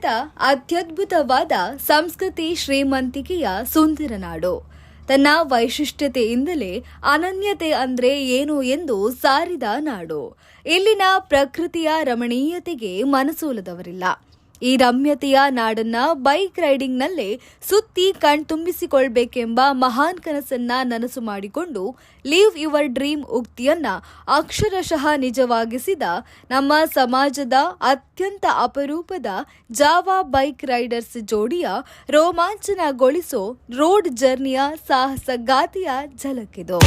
ಭಾರತ ಅತ್ಯದ್ಭುತವಾದ ಸಂಸ್ಕೃತಿ ಶ್ರೀಮಂತಿಕೆಯ ಸುಂದರ ನಾಡು. ತನ್ನ ವೈಶಿಷ್ಟ್ಯತೆಯಿಂದಲೇ ಅನನ್ಯತೆ ಅಂದ್ರೆ ಏನು ಎಂದು ಸಾರಿದ ನಾಡು. ಇಲ್ಲಿನ ಪ್ರಕೃತಿಯ ರಮಣೀಯತೆಗೆ ಮನಸೋಲದವರಿಲ್ಲ. ಈ ರಮ್ಯತೆಯ ನಾಡನ್ನ ಬೈಕ್ ರೈಡಿಂಗ್ನಲ್ಲೇ ಸುತ್ತಿ ಕಣ್ತುಂಬಿಸಿಕೊಳ್ಬೇಕೆಂಬ ಮಹಾನ್ ಕನಸನ್ನ ನನಸು ಮಾಡಿಕೊಂಡು ಲೀವ್ ಯುವರ್ ಡ್ರೀಮ್ ಉಕ್ತಿಯನ್ನ ಅಕ್ಷರಶಃ ನಿಜವಾಗಿಸಿದ ನಮ್ಮ ಸಮಾಜದ ಅತ್ಯಂತ ಅಪರೂಪದ ಜಾವಾ ಬೈಕ್ ರೈಡರ್ಸ್ ಜೋಡಿಯ ರೋಮಾಂಚನಗೊಳಿಸೋ ರೋಡ್ ಜರ್ನಿಯ ಸಾಹಸಗಾತಿಯ ಝಲಕಿದು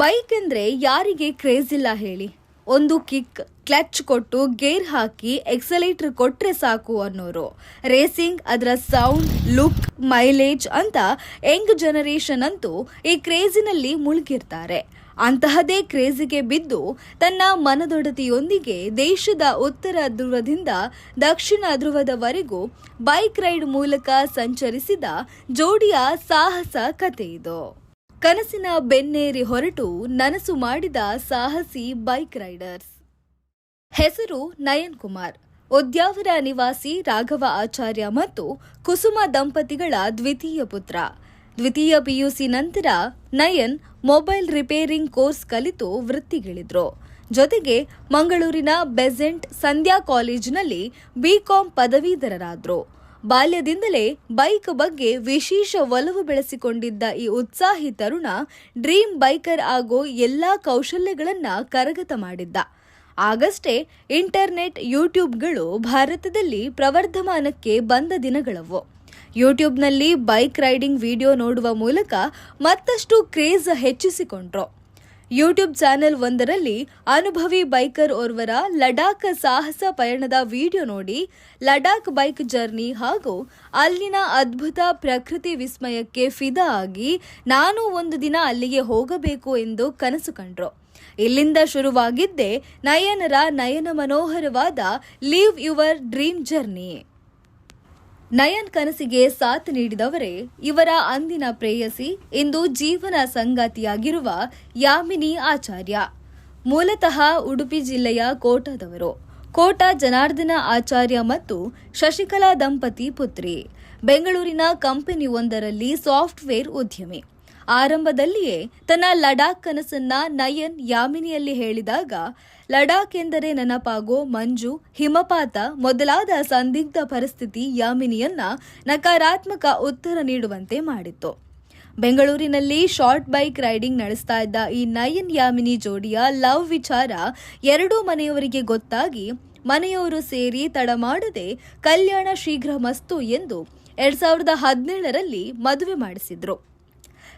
ಬೈಕ್ ಅಂದ್ರೆ ಯಾರಿಗೆ ಕ್ರೇಜ್ ಇಲ್ಲ ಹೇಳಿ? ಒಂದು ಕಿಕ್, ಕ್ಲಚ್ ಕೊಟ್ಟು ಗೇರ್ ಹಾಕಿ ಎಕ್ಸಲೇಟರ್ ಕೊಟ್ಟರೆ ಸಾಕು ಅನ್ನೋರು. ರೇಸಿಂಗ್ ಅದರ ಸೌಂಡ್, ಲುಕ್, ಮೈಲೇಜ್ ಅಂತ ಯಂಗ್ ಜನರೇಷನ್ ಅಂತೂ ಈ ಕ್ರೇಜಿನಲ್ಲಿ ಮುಳುಗಿರ್ತಾರೆ. ಅಂತಹದೇ ಕ್ರೇಜಿಗೆ ಬಿದ್ದು ತನ್ನ ಮನದೊಡತಿಯೊಂದಿಗೆ ದೇಶದ ಉತ್ತರ ಧ್ರುವದಿಂದ ದಕ್ಷಿಣ ಧ್ರುವದವರೆಗೂ ಬೈಕ್ ರೈಡ್ ಮೂಲಕ ಸಂಚರಿಸಿದ ಜೋಡಿಯ ಸಾಹಸ ಕಥೆ ಇದು. ಕನಸಿನ ಬೆನ್ನೇರಿ ಹೊರಟು ನನಸು ಮಾಡಿದ ಸಾಹಸಿ ಬೈಕ್ ರೈಡರ್ಸ್. ಹೆಸರು ನಯನ್ ಕುಮಾರ್. ಉದ್ಯಾವರ ನಿವಾಸಿ ರಾಘವ ಆಚಾರ್ಯ ಮತ್ತು ಕುಸುಮ ದಂಪತಿಗಳ ದ್ವಿತೀಯ ಪುತ್ರ. ದ್ವಿತೀಯ ಪಿಯುಸಿ ನಂತರ ನಯನ್ ಮೊಬೈಲ್ ರಿಪೇರಿಂಗ್ ಕೋರ್ಸ್ ಕಲಿತು ವೃತ್ತಿಗಿಳಿದ್ರು. ಜೊತೆಗೆ ಮಂಗಳೂರಿನ ಬೆಸೆಂಟ್ ಸಂಧ್ಯಾ ಕಾಲೇಜಿನಲ್ಲಿ ಬಿಕಾಂ ಪದವೀಧರರಾದ್ರು. ಬಾಲ್ಯದಿಂದಲೇ ಬೈಕ್ ಬಗ್ಗೆ ವಿಶೇಷ ಒಲವು ಬೆಳೆಸಿಕೊಂಡಿದ್ದ ಈ ಉತ್ಸಾಹಿ ತರುಣ ಡ್ರೀಮ್ ಬೈಕರ್ ಆಗೋ ಎಲ್ಲಾ ಕೌಶಲ್ಯಗಳನ್ನ ಕರಗತ ಮಾಡಿದ್ದ. ಆಗಷ್ಟೇ ಇಂಟರ್ನೆಟ್, ಯೂಟ್ಯೂಬ್ಗಳು ಭಾರತದಲ್ಲಿ ಪ್ರವರ್ಧಮಾನಕ್ಕೆ ಬಂದ ದಿನಗಳವು. ಯೂಟ್ಯೂಬ್ನಲ್ಲಿ ಬೈಕ್ ರೈಡಿಂಗ್ ವಿಡಿಯೋ ನೋಡುವ ಮೂಲಕ ಮತ್ತಷ್ಟು ಕ್ರೇಜ್ ಹೆಚ್ಚಿಸಿಕೊಂಡ್ರು. ಯೂಟ್ಯೂಬ್ ಚಾನೆಲ್ ಒಂದರಲ್ಲಿ ಅನುಭವಿ ಬೈಕರ್ ಓರ್ವರ ಲಡಾಖ್ ಸಾಹಸ ಪಯಣದ ವಿಡಿಯೋ ನೋಡಿ ಲಡಾಖ್ ಬೈಕ್ ಜರ್ನಿ ಹಾಗೂ ಅಲ್ಲಿನ ಅದ್ಭುತ ಪ್ರಕೃತಿ ವಿಸ್ಮಯಕ್ಕೆ ಫಿದಾ ಆಗಿ ನಾನು ಒಂದು ದಿನ ಅಲ್ಲಿಗೆ ಹೋಗಬೇಕು ಎಂದು ಕನಸು ಕಂಡ್ರು. ಇಲ್ಲಿಂದ ಶುರುವಾಗಿದ್ದೇ ನಯನರ ನಯನ ಮನೋಹರವಾದ live your dream journey. Nayan ಕನಸಿಗೆ ಸಾಥ್ ನೀಡಿದವರೇ ಇವರ ಅಂದಿನ ಪ್ರೇಯಸಿ ಇಂದು ಜೀವನ ಸಂಗಾತಿಯಾಗಿರುವ ಯಾಮಿನಿ ಆಚಾರ್ಯ. ಮೂಲತಃ ಉಡುಪಿ ಜಿಲ್ಲೆಯ ಕೋಟಾದವರು. ಕೋಟ ಜನಾರ್ದನ ಆಚಾರ್ಯ ಮತ್ತು ಶಶಿಕಲಾ ದಂಪತಿ ಪುತ್ರಿ. ಬೆಂಗಳೂರಿನ ಕಂಪನಿಯೊಂದರಲ್ಲಿ ಸಾಫ್ಟ್ವೇರ್ ಉದ್ಯಮಿ. ಆರಂಭದಲ್ಲಿಯೇ ತನ್ನ ಲಡಾಖ್ ಕನಸನ್ನ ನಯನ್ ಯಾಮಿನಿಯಲ್ಲಿ ಹೇಳಿದಾಗ, ಲಡಾಖ್ ಎಂದರೆ ನೆನಪಾಗೋ ಮಂಜು, ಹಿಮಪಾತ ಮೊದಲಾದ ಸಂದಿಗ್ಧ ಪರಿಸ್ಥಿತಿ ಯಾಮಿನಿಯನ್ನ ನಕಾರಾತ್ಮಕ ಉತ್ತರ ನೀಡುವಂತೆ ಮಾಡಿತ್ತು. ಬೆಂಗಳೂರಿನಲ್ಲಿ ಶಾರ್ಟ್ ಬೈಕ್ ರೈಡಿಂಗ್ ನಡೆಸ್ತಾ ಇದ್ದ ಈ ನಯನ್ ಯಾಮಿನಿ ಜೋಡಿಯ ಲವ್ ವಿಚಾರ ಎರಡೂ ಮನೆಯವರಿಗೆ ಗೊತ್ತಾಗಿ, ಮನೆಯವರು ಸೇರಿ ತಡ ಮಾಡದೆ ಕಲ್ಯಾಣ ಶೀಘ್ರ ಮಸ್ತು ಎಂದು ಎರಡ್ ಸಾವಿರದ ಹದಿನೇಳರಲ್ಲಿ ಮದುವೆ ಮಾಡಿಸಿದ್ರು.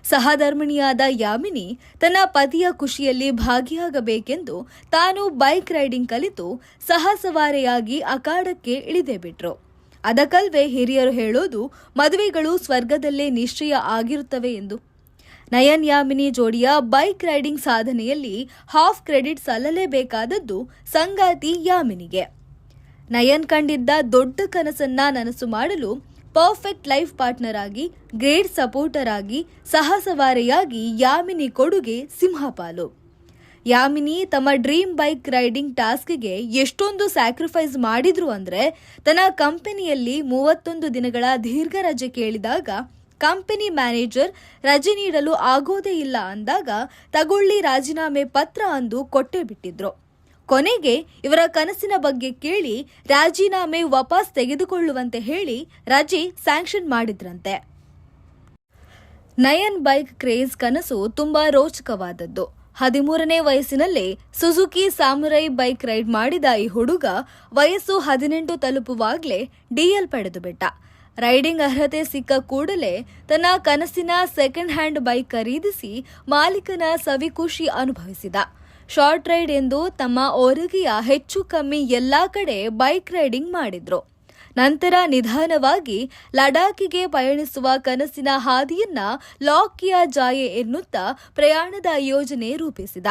ಸಹಧರ್ಮಿಣಿಯಾದ ಯಾಮಿನಿ ತನ್ನ ಪತಿಯ ಖುಷಿಯಲ್ಲಿ ಭಾಗಿಯಾಗಬೇಕೆಂದು ತಾನು ಬೈಕ್ ರೈಡಿಂಗ್ ಕಲಿತು ಸಹಸವಾರೆಯಾಗಿ ಅಖಾಡಕ್ಕೆ ಇಳಿದೇ ಬಿಟ್ರು. ಅದಕ್ಕಲ್ವೇ ಹಿರಿಯರು ಹೇಳೋದು ಮದುವೆಗಳು ಸ್ವರ್ಗದಲ್ಲೇ ನಿಶ್ಚಯ ಆಗಿರುತ್ತವೆ ಎಂದು. ನಯನ್ ಯಾಮಿನಿ ಜೋಡಿಯ ಬೈಕ್ ರೈಡಿಂಗ್ ಸಾಧನೆಯಲ್ಲಿ ಹಾಫ್ ಕ್ರೆಡಿಟ್ ಸಲ್ಲಲೇಬೇಕಾದದ್ದು ಸಂಗಾತಿ ಯಾಮಿನಿಗೆ. ನಯನ್ ಕಂಡಿದ್ದ ದೊಡ್ಡ ಕನಸನ್ನ ನನಸು ಮಾಡಲು ಪರ್ಫೆಕ್ಟ್ ಲೈಫ್ ಪಾರ್ಟ್ನರ್ ಆಗಿ, ಗ್ರೇಟ್ ಸಪೋರ್ಟರ್ ಆಗಿ, ಸಹಸವಾರೆಯಾಗಿ ಯಾಮಿನಿ ಕೊಡುಗೆ ಸಿಂಹಪಾಲು. ಯಾಮಿನಿ ತಮ್ಮ ಡ್ರೀಮ್ ಬೈಕ್ ರೈಡಿಂಗ್ ಟಾಸ್ಕ್ಗೆ ಎಷ್ಟೊಂದು ಸ್ಯಾಕ್ರಿಫೈಸ್ ಮಾಡಿದ್ರು ಅಂದ್ರೆ, ತನ್ನ ಕಂಪನಿಯಲ್ಲಿ ಮೂವತ್ತೊಂದು ದಿನಗಳ ದೀರ್ಘ ರಜೆ ಕೇಳಿದಾಗ, ಕಂಪನಿ ಮ್ಯಾನೇಜರ್ ರಜೆ ನೀಡಲು ಆಗೋದೇ ಇಲ್ಲ ಅಂದಾಗ, ತಗೊಳ್ಳಿ ರಾಜೀನಾಮೆ ಪತ್ರ ಅಂದು ಕೊಟ್ಟೇ ಬಿಟ್ಟಿದ್ರು. ಕೊನೆಗೆ ಇವರ ಕನಸಿನ ಬಗ್ಗೆ ಕೇಳಿ ರಾಜೀನಾಮೆ ವಾಪಸ್ ತೆಗೆದುಕೊಳ್ಳುವಂತೆ ಹೇಳಿ ರಜೆ ಸ್ಯಾಂಕ್ಷನ್ ಮಾಡಿದ್ರಂತೆ. ನಯನ್ ಬೈಕ್ ಕ್ರೇಜ್ ಕನಸು ತುಂಬಾ ರೋಚಕವಾದದ್ದು. ಹದಿಮೂರನೇ ವಯಸ್ಸಿನಲ್ಲೇ ಸುಜುಕಿ ಸಾಮುರೈ ಬೈಕ್ ರೈಡ್ ಮಾಡಿದ ಈ ಹುಡುಗ ವಯಸ್ಸು ಹದಿನೆಂಟು ತಲುಪುವಾಗಲೇ ಡಿಎಲ್ ಪಡೆದು ಬಿಟ್ಟ. ರೈಡಿಂಗ್ ಅರ್ಹತೆ ಸಿಕ್ಕ ಕೂಡಲೇ ತನ್ನ ಕನಸಿನ ಸೆಕೆಂಡ್ ಹ್ಯಾಂಡ್ ಬೈಕ್ ಖರೀದಿಸಿ ಮಾಲೀಕನ ಸವಿಖುಷಿ ಅನುಭವಿಸಿದ. ಶಾರ್ಟ್ ರೈಡ್ ಎಂದು ತಮ್ಮ ಒರಗಿಯ ಹೆಚ್ಚು ಕಮ್ಮಿ ಎಲ್ಲ ಕಡೆ ಬೈಕ್ ರೈಡಿಂಗ್ ಮಾಡಿದ್ರು. ನಂತರ ನಿಧಾನವಾಗಿ ಲಡಾಖಿಗೆ ಪಯಣಿಸುವ ಕನಸಿನ ಹಾದಿಯನ್ನ ಲಾಕಿಯ ಜಾಯೆ ಎನ್ನುತ್ತಾ ಪ್ರಯಾಣದ ಯೋಜನೆ ರೂಪಿಸಿದ.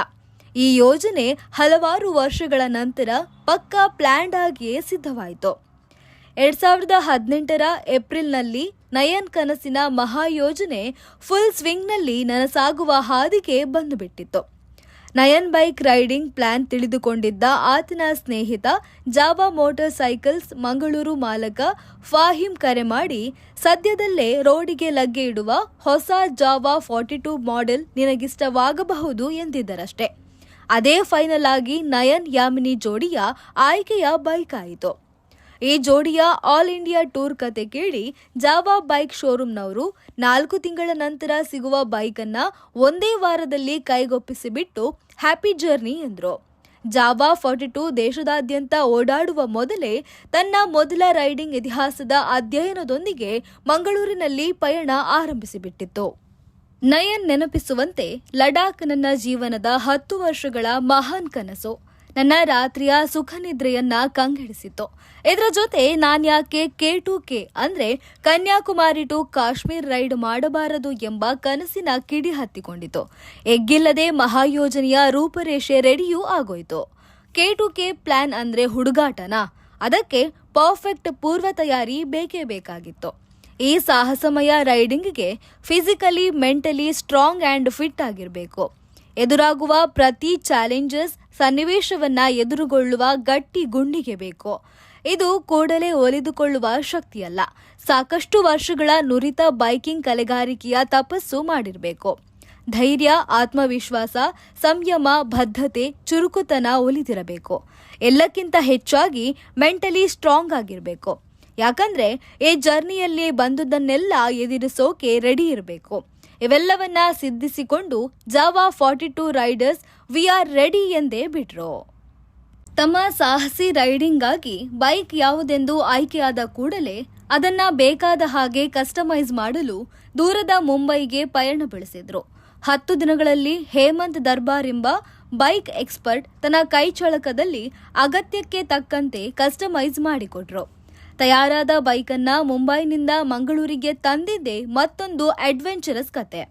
ಈ ಯೋಜನೆ ಹಲವಾರು ವರ್ಷಗಳ ನಂತರ ಪಕ್ಕಾ ಪ್ಲ್ಯಾಂಡ್ ಆಗಿಯೇ ಸಿದ್ಧವಾಯಿತು. ಎರಡ್ ಸಾವಿರದ ಹದಿನೆಂಟರ ಏಪ್ರಿಲ್ನಲ್ಲಿ ನಯನ್ ಕನಸಿನ ಮಹಾಯೋಜನೆ ಫುಲ್ ಸ್ವಿಂಗ್ನಲ್ಲಿ ನನಸಾಗುವ ಹಾದಿಗೆ ಬಂದುಬಿಟ್ಟಿತ್ತು. ನಯನ್ ಬೈಕ್ ರೈಡಿಂಗ್ ಪ್ಲಾನ್ ತಿಳಿದುಕೊಂಡಿದ್ದ ಆತನ ಸ್ನೇಹಿತ ಜಾವಾ ಮೋಟಾರ್ ಸೈಕಲ್ಸ್ ಮಂಗಳೂರು ಮಾಲಕ ಫಾಹಿಂ ಕರೆ ಮಾಡಿ, ಸದ್ಯದಲ್ಲೇ ರೋಡಿಗೆ ಲಗ್ಗೆ ಇಡುವ ಹೊಸ ಜಾವಾ ಫಾರ್ಟಿ ಟೂ ಮಾಡೆಲ್ ನಿನಗಿಷ್ಟವಾಗಬಹುದು ಎಂದಿದ್ದರಷ್ಟೇ. ಅದೇ ಫೈನಲ್ ಆಗಿ ನಯನ್ ಯಾಮಿನಿ ಜೋಡಿಯ ಆಯ್ಕೆಯ ಬೈಕ್ ಆಯಿತು. ಈ ಜೋಡಿಯ ಆಲ್ ಇಂಡಿಯಾ ಟೂರ್ ಕತೆ ಕೇಳಿ ಜಾವಾ ಬೈಕ್ ಶೋರೂಮ್ನವರು ನಾಲ್ಕು ತಿಂಗಳ ನಂತರ ಸಿಗುವ ಬೈಕನ್ನ ಒಂದೇ ವಾರದಲ್ಲಿ ಕೈಗೊಪ್ಪಿಸಿಬಿಟ್ಟು ಹ್ಯಾಪಿ ಜರ್ನಿ ಎಂದರು. ಜಾವಾ ಫಾರ್ಟಿ ಟೂ ದೇಶದಾದ್ಯಂತ ಓಡಾಡುವ ಮೊದಲೇ ತನ್ನ ಮೊದಲ ರೈಡಿಂಗ್ ಇತಿಹಾಸದ ಅಧ್ಯಯನದೊಂದಿಗೆ ಮಂಗಳೂರಿನಲ್ಲಿ ಪಯಣ ಆರಂಭಿಸಿಬಿಟ್ಟಿತ್ತು. ನಯನ್ ನೆನಪಿಸುವಂತೆ ಲಡಾಖ್ ನನ್ನ ಜೀವನದ ಹತ್ತು ವರ್ಷಗಳ ಮಹಾನ್ ಕನಸು. ನನ್ನ ರಾತ್ರಿಯ ಸುಖ ನಿದ್ರೆಯನ್ನ ಕಂಗೆಡಿಸಿತು ಇದರ ಜೊತೆ ನಾನ್ಯಾಕೆ ಕೆ ಟು ಕೆ ಅಂದ್ರೆ ಕನ್ಯಾಕುಮಾರಿ ಟು ಕಾಶ್ಮೀರ್ ರೈಡ್ ಮಾಡಬಾರದು ಎಂಬ ಕನಸಿನ ಕಿಡಿ ಹತ್ತಿಕೊಂಡಿತು ಎಗ್ಗಿಲ್ಲದೆ ಮಹಾಯೋಜನೆಯ ರೂಪರೇಷೆ ರೆಡಿಯೂ ಆಗೋಯ್ತು. ಕೆ ಟು ಕೆ ಪ್ಲಾನ್ ಅಂದ್ರೆ ಹುಡುಗಾಟನಾ? ಅದಕ್ಕೆ ಪರ್ಫೆಕ್ಟ್ ಪೂರ್ವ ತಯಾರಿ ಬೇಕೇ ಬೇಕಾಗಿತ್ತು. ಈ ಸಾಹಸಮಯ ರೈಡಿಂಗ್ಗೆ physically, mentally strong and fit ಆಗಿರಬೇಕು. ಎದುರಾಗುವ ಪ್ರತಿ ಚಾಲೆಂಜಸ್ ಸನ್ನಿವೇಶವನ್ನ ಎದುರುಗೊಳ್ಳುವ ಗಟ್ಟಿ ಗುಂಡಿಗೆ ಬೇಕು. ಇದು ಕೂಡಲೇ ಒಲಿದುಕೊಳ್ಳುವ ಶಕ್ತಿಯಲ್ಲ. ಸಾಕಷ್ಟು ವರ್ಷಗಳ ನುರಿತ ಬೈಕಿಂಗ್ ಕಲೆಗಾರಿಕೆಯ ತಪಸ್ಸು ಮಾಡಿರಬೇಕು. ಧೈರ್ಯ, ಆತ್ಮವಿಶ್ವಾಸ, ಸಂಯಮ ಬದ್ಧತೆ ಚುರುಕುತನ ಒಲಿದಿರಬೇಕು. ಎಲ್ಲಕ್ಕಿಂತ ಹೆಚ್ಚಾಗಿ ಮೆಂಟಲಿ ಸ್ಟ್ರಾಂಗ್ ಆಗಿರಬೇಕು. ಯಾಕಂದ್ರೆ, ಈ ಜರ್ನಿಯಲ್ಲಿ ಬಂದುದನ್ನೆಲ್ಲ ಎದುರಿಸೋಕೆ ರೆಡಿ ಇರಬೇಕು. ಇವೆಲ್ಲವನ್ನ ಸಿದ್ಧಿಸಿಕೊಂಡು Jawa forty two riders we are ready ಎಂದೇ ಬಿಟ್ರು. ತಮ್ಮ ಸಾಹಸಿ ರೈಡಿಂಗ್ಗಾಗಿ ಬೈಕ್ ಯಾವುದೆಂದು ಆಯ್ಕೆಯಾದ ಕೂಡಲೇ ಅದನ್ನ ಬೇಕಾದ ಹಾಗೆ ಕಸ್ಟಮೈಸ್ ಮಾಡಲು ದೂರದ ಮುಂಬೈಗೆ ಪಯಣ ಬೆಳೆಸಿದ್ರು. ಹತ್ತು ದಿನಗಳಲ್ಲಿ ಹೇಮಂತ್ ದರ್ಬಾರ್ ಎಂಬ ಬೈಕ್ ಎಕ್ಸ್ಪರ್ಟ್ ತನ್ನ ಕೈಚಳಕದಲ್ಲಿ ಅಗತ್ಯಕ್ಕೆ ತಕ್ಕಂತೆ ಕಸ್ಟಮೈಸ್ ಮಾಡಿಕೊಟ್ರು. ತಯಾರಾದ ಬೈಕನ್ನ ಮುಂಬೈನಿಂದ ಮಂಗಳೂರಿಗೆ ತಂದಿದ್ದೇ ಮತ್ತೊಂದು ಅಡ್ವೆಂಚರಸ್ ಕತೆ.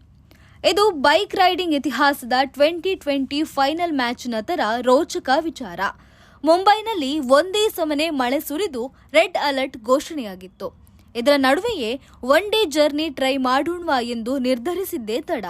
ಇದು ಬೈಕ್ ರೈಡಿಂಗ್ ಇತಿಹಾಸದ ಟ್ವೆಂಟಿ ಟ್ವೆಂಟಿ ಫೈನಲ್ ಮ್ಯಾಚ್ ನಂತರ ರೋಚಕ ವಿಚಾರ. ಮುಂಬೈನಲ್ಲಿ ಒಂದೇ ಸಮನೆ ಮಳೆ ಸುರಿದು ರೆಡ್ ಅಲರ್ಟ್ ಘೋಷಣೆಯಾಗಿತ್ತು. ಇದರ ನಡುವೆಯೇ ಒನ್ ಡೇ ಜರ್ನಿ ಟ್ರೈ ಮಾಡೋಣ ಎಂದು ನಿರ್ಧರಿಸಿದ್ದೇ ತಡ.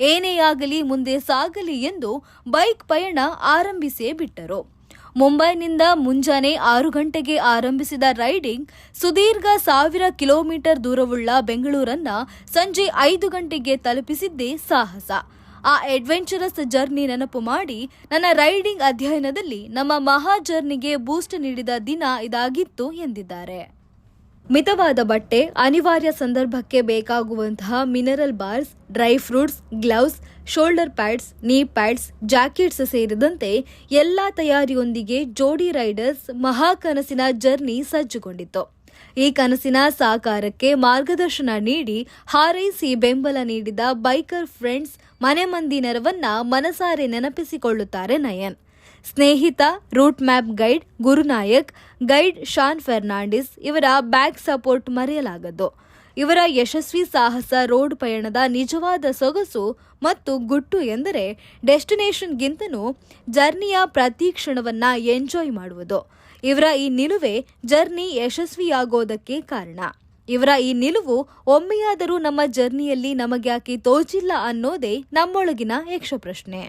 ಏನೇ ಆಗಲಿ ಮುಂದೆ ಸಾಗಲಿ ಎಂದು ಬೈಕ್ ಪಯಣ ಆರಂಭಿಸೇ ಬಿಟ್ಟರು. ಮುಂಬೈನಿಂದ ಮುಂಜಾನೆ ಆರು ಗಂಟೆಗೆ ಆರಂಭಿಸಿದ ರೈಡಿಂಗ್ ಸುದೀರ್ಘ ಸಾವಿರ ಕಿಲೋಮೀಟರ್ ದೂರವುಳ್ಳ ಬೆಂಗಳೂರನ್ನ ಸಂಜೆ ಐದು ಗಂಟೆಗೆ ತಲುಪಿಸಿದ್ದೇ ಸಾಹಸ. ಆ ಅಡ್ವೆಂಚರಸ್ ಜರ್ನಿ ನೆನಪು ಮಾಡಿ ನನ್ನ ರೈಡಿಂಗ್ ಅಧ್ಯಯನದಲ್ಲಿ ನಮ್ಮ ಮಹಾ ಜರ್ನಿಗೆ ಬೂಸ್ಟ್ ನೀಡಿದ ದಿನ ಇದಾಗಿತ್ತು ಎಂದಿದ್ದಾರೆ. ಮಿತವಾದ ಬಟ್ಟೆ, ಅನಿವಾರ್ಯ ಸಂದರ್ಭಕ್ಕೆ ಬೇಕಾಗುವಂತಹ mineral bars, dry fruits, gloves, shoulder pads, knee pads, jackets ಸೇರಿದಂತೆ ಎಲ್ಲ ತಯಾರಿಯೊಂದಿಗೆ ಜೋಡಿ ರೈಡರ್ಸ್ ಮಹಾ ಕನಸಿನ ಜರ್ನಿ ಸಜ್ಜುಗೊಂಡಿತ್ತು. ಈ ಕನಸಿನ ಸಾಕಾರಕ್ಕೆ ಮಾರ್ಗದರ್ಶನ ನೀಡಿ ಹಾರೈಸಿ ಬೆಂಬಲ ನೀಡಿದ ಬೈಕರ್ ಫ್ರೆಂಡ್ಸ್ ಮನೆ ಮಂದಿ ನೆರವನ್ನ ಮನಸಾರೆ ನೆನಪಿಸಿಕೊಳ್ಳುತ್ತಾರೆ ನಯನ್. ಸ್ನೇಹಿತ route map guide Gurunayak guide Shan Fernandes ಇವರ ಬ್ಯಾಕ್ ಸಪೋರ್ಟ್ ಮರೆಯಲಾಗದು ಇವರ ಯಶಸ್ವಿ ಸಾಹಸ ರೋಡ್ ಪಯಣದ ನಿಜವಾದ ಸೊಗಸು ಮತ್ತು ಗುಟ್ಟು ಎಂದರೆ ಡೆಸ್ಟಿನೇಷನ್ಗಿಂತನೂ ಜರ್ನಿಯ ಪ್ರತಿ ಕ್ಷಣವನ್ನು ಎಂಜಾಯ್ ಮಾಡುವುದು. ಇವರ ಈ ನಿಲುವೆ ಜರ್ನಿ ಯಶಸ್ವಿಯಾಗೋದಕ್ಕೆ ಕಾರಣ. ಇವರ ಈ ನಿಲುವು ಒಮ್ಮೆಯಾದರೂ ನಮ್ಮ ಜರ್ನಿಯಲ್ಲಿ ನಮಗ್ಯಾಕೆ ತೋಚಿಲ್ಲ ಅನ್ನೋದೇ ನಮ್ಮೊಳಗಿನ ಯಕ್ಷಪ್ರಶ್ನೆ.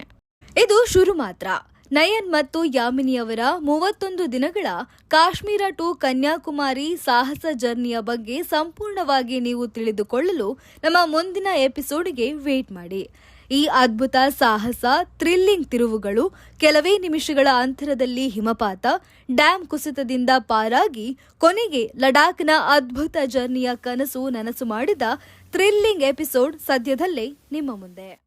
ಇದು ಶುರು ಮಾತ್ರ ನಯನ್ ಮತ್ತು ಯಾಮಿನಿಯವರ ಮೂವತ್ತೊಂದು ದಿನಗಳ ಕಾಶ್ಮೀರ ಟು ಕನ್ಯಾಕುಮಾರಿ ಸಾಹಸ ಜರ್ನಿಯ ಬಗ್ಗೆ ಸಂಪೂರ್ಣವಾಗಿ ನೀವು ತಿಳಿದುಕೊಳ್ಳಲು ನಮ್ಮ ಮುಂದಿನ ಎಪಿಸೋಡ್ಗೆ ವೇಟ್ ಮಾಡಿ. ಈ ಅದ್ಭುತ ಸಾಹಸ, ಥ್ರಿಲ್ಲಿಂಗ್ ತಿರುವುಗಳು ಕೆಲವೇ ನಿಮಿಷಗಳ ಅಂತರದಲ್ಲಿ ಹಿಮಪಾತ, ಡ್ಯಾಂ ಕುಸಿತದಿಂದ ಪಾರಾಗಿ ಕೊನೆಗೆ ಲಡಾಖ್ನ ಅದ್ಭುತ ಜರ್ನಿಯ ಕನಸು ನನಸು ಮಾಡಿದ ಥ್ರಿಲ್ಲಿಂಗ್ ಎಪಿಸೋಡ್ ಸದ್ಯದಲ್ಲೇ ನಿಮ್ಮ ಮುಂದೆ.